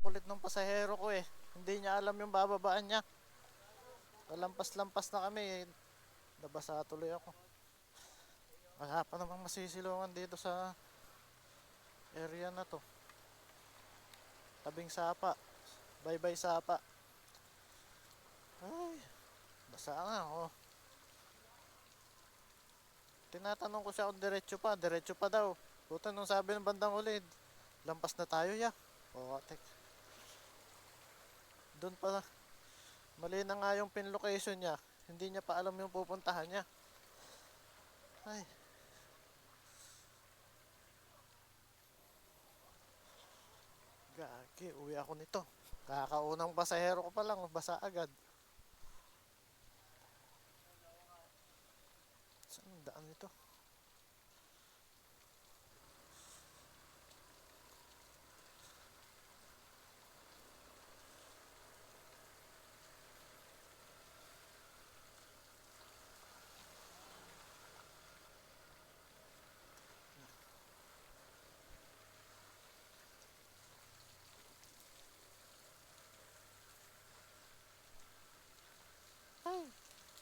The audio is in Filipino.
Kulit ng pasahero ko eh. Hindi niya alam yung bababaan niya. Lampas-lampas na kami eh. Nabasa tuloy ako. Wala pa namang masisilungan dito sa area na to. Tabing sapa. Bye-bye sapa. Ay, basa nga ako. Tinatanong ko siya kung diretso pa. Diretso pa daw. Puta nung sabi ng bandang ulid. Lampas na tayo ya. Oo, tek. Doon pa. Mali na nga yung pin location niya. Hindi niya pa alam yung pupuntahan niya. Ay. Gagi, uwi ako nito. Kakaunang pasahero ko pa lang, basa agad. Saan daan nito?